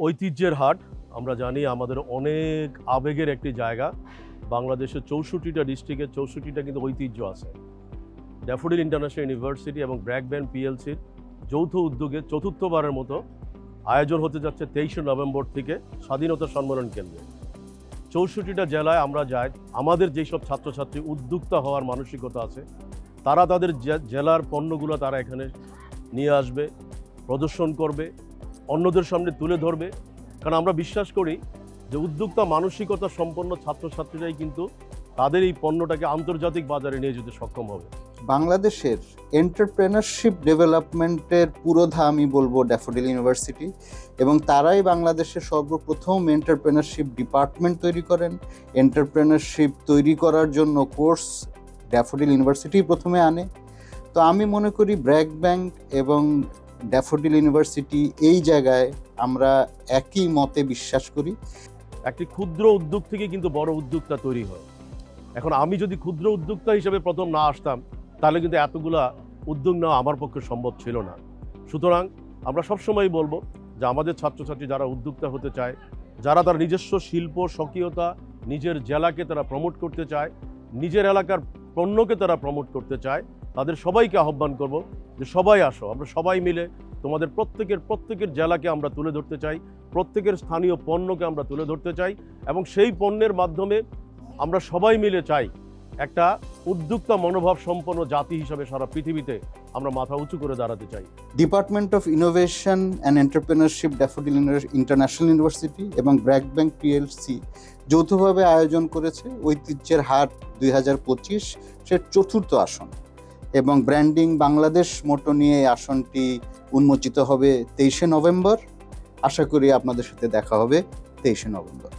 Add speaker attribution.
Speaker 1: ঐতিহ্যের হাট। আমরা জানি আমাদের অনেক আবেগের একটি জায়গা। বাংলাদেশের চৌষট্টিটা ডিস্ট্রিক্টের চৌষট্টিটা কিন্তু ঐতিহ্য আছে। ড্যাফোডিল ইন্টারন্যাশনাল ইউনিভার্সিটি এবং ব্র্যাকব্যান্ড পিএলসির যৌথ উদ্যোগে চতুর্থবারের মতো আয়োজন হতে যাচ্ছে তেইশে নভেম্বর থেকে স্বাধীনতা সম্মেলন কেন্দ্রে। চৌষট্টিটা জেলায় আমরা যাই, আমাদের যেসব ছাত্রছাত্রী উদ্যোক্তা হওয়ার মানসিকতা আছে, তারা তাদের জেলার পণ্যগুলো তারা এখানে নিয়ে আসবে, প্রদর্শন করবে অন্যদের সামনে তুলে ধরবে। কারণ আমরা বিশ্বাস করি যে উদ্যোক্তা মানসিকতা সম্পন্ন ছাত্রছাত্রীরাই কিন্তু তাদের এই পণ্যটাকে আন্তর্জাতিক বাজারে নিয়ে যেতে সক্ষম হবে।
Speaker 2: বাংলাদেশের এন্টারপ্রেনারশিপ ডেভেলপমেন্টের পুরোধা আমি বলব ড্যাফোডিল ইউনিভার্সিটি এবং তারাই বাংলাদেশের সর্বপ্রথম এন্টারপ্রেনারশিপ ডিপার্টমেন্ট তৈরি করেন। এন্টারপ্রেনারশিপ তৈরি করার জন্য কোর্স ড্যাফোডিল ইউনিভার্সিটি প্রথমে আনে। তো আমি মনে করি ব্র্যাক ব্যাংক এবং ড্যাফোডিল ইউনিভার্সিটি এই জায়গায় আমরা একই মতে বিশ্বাস করি।
Speaker 1: একটি ক্ষুদ্র উদ্যোগ থেকে কিন্তু বড় উদ্যোক্তা তৈরি হয়। এখন আমি যদি ক্ষুদ্র উদ্যোক্তা হিসেবে প্রথম না আসতাম, তাহলে কিন্তু এতগুলা উদ্যোগ নেওয়া আমার পক্ষে সম্ভব ছিল না। সুতরাং আমরা সবসময় বলব যে আমাদের ছাত্রছাত্রী যারা উদ্যোক্তা হতে চায়, যারা তার নিজস্ব শিল্প, স্বকীয়তা, নিজের জেলাকে তারা প্রমোট করতে চায়, নিজের এলাকার পণ্যকে তারা প্রমোট করতে চায় তাদের সবাইকে আহ্বান করব যে সবাই আসো, আমরা সবাই মিলে তোমাদের প্রত্যেকের প্রত্যেকের জেলাকে আমরা তুলে ধরতে চাই, প্রত্যেকের স্থানীয় পণ্যকে আমরা তুলে ধরতে চাই এবং সেই পণ্যের মাধ্যমে আমরা সবাই মিলে চাই একটা উদ্যোক্তা মনোভাব সম্পন্ন জাতি হিসাবে সারা পৃথিবীতে আমরা মাথা উঁচু করে দাঁড়াতে চাই।
Speaker 2: Department of Innovation and Entrepreneurship Daffodil International University এবং ব্র্যাক ব্যাংক পিএলসি যৌথভাবে আয়োজন করেছে ঐতিহ্যের হাট দুই হাজার পঁচিশ সে চতুর্থ আসন। এবং ব্র্যান্ডিং বাংলাদেশ মোটো নিয়ে আসনটি উন্মোচিত হবে তেইশে নভেম্বর। আশা করি আপনাদের সাথে দেখা হবে তেইশে নভেম্বর।